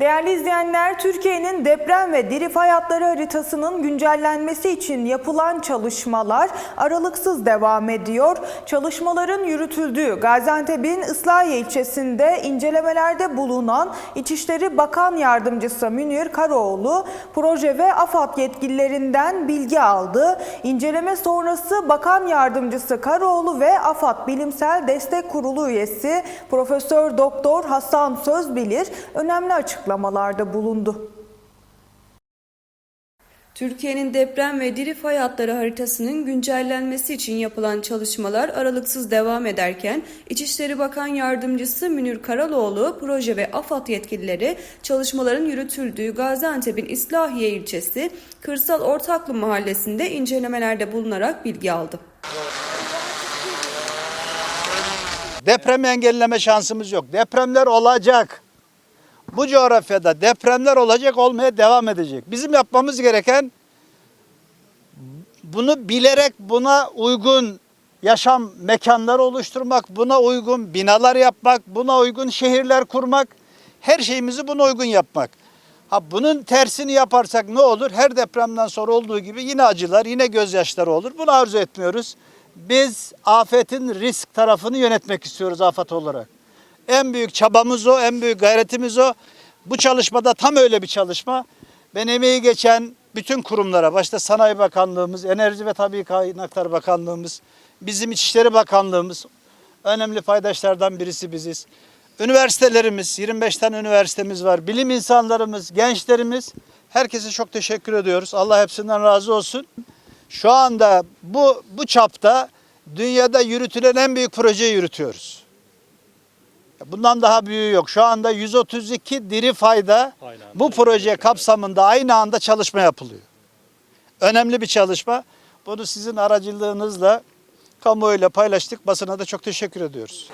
Değerli izleyenler, Türkiye'nin deprem ve diri fay hatları haritasının güncellenmesi için yapılan çalışmalar aralıksız devam ediyor. Çalışmaların yürütüldüğü Gaziantep'in Islahiye ilçesinde incelemelerde bulunan İçişleri Bakan Yardımcısı Münir Karaoğlu, proje ve AFAD yetkililerinden bilgi aldı. İnceleme sonrası Bakan Yardımcısı Karaoğlu ve AFAD Bilimsel Destek Kurulu üyesi Profesör Doktor Hasan Sözbilir önemli açıklamalarda bulundu. Türkiye'nin deprem ve diri fay hatları haritasının güncellenmesi için yapılan çalışmalar aralıksız devam ederken İçişleri Bakan Yardımcısı Münir Karaloğlu, proje ve AFAD yetkilileri çalışmaların yürütüldüğü Gaziantep'in İslahiye ilçesi Kırsal Ortaklı Mahallesi'nde incelemelerde bulunarak bilgi aldı. Depremi engelleme şansımız yok. Depremler olacak. Bu coğrafyada depremler olacak, olmaya devam edecek. Bizim yapmamız gereken bunu bilerek buna uygun yaşam mekanları oluşturmak, buna uygun binalar yapmak, buna uygun şehirler kurmak, her şeyimizi buna uygun yapmak. Ha bunun tersini yaparsak ne olur? Her depremden sonra olduğu gibi yine acılar, yine gözyaşları olur. Bunu arzu etmiyoruz. Biz afetin risk tarafını yönetmek istiyoruz afet olarak. En büyük çabamız o, en büyük gayretimiz o. Bu çalışmada tam öyle bir çalışma. Ben emeği geçen bütün kurumlara, başta Sanayi Bakanlığımız, Enerji ve Tabii Kaynaklar Bakanlığımız, bizim İçişleri Bakanlığımız, önemli paydaşlardan birisi biziz. Üniversitelerimiz, 25 tane üniversitemiz var. Bilim insanlarımız, gençlerimiz, herkese çok teşekkür ediyoruz. Allah hepsinden razı olsun. Şu anda bu, bu çapta dünyada yürütülen en büyük projeyi yürütüyoruz. Bundan daha büyüğü yok. Şu anda 132 diri fayda bu proje kapsamında aynı anda çalışma yapılıyor. Önemli bir çalışma. Bunu sizin aracılığınızla kamuoyuyla paylaştık. Basına da çok teşekkür ediyoruz.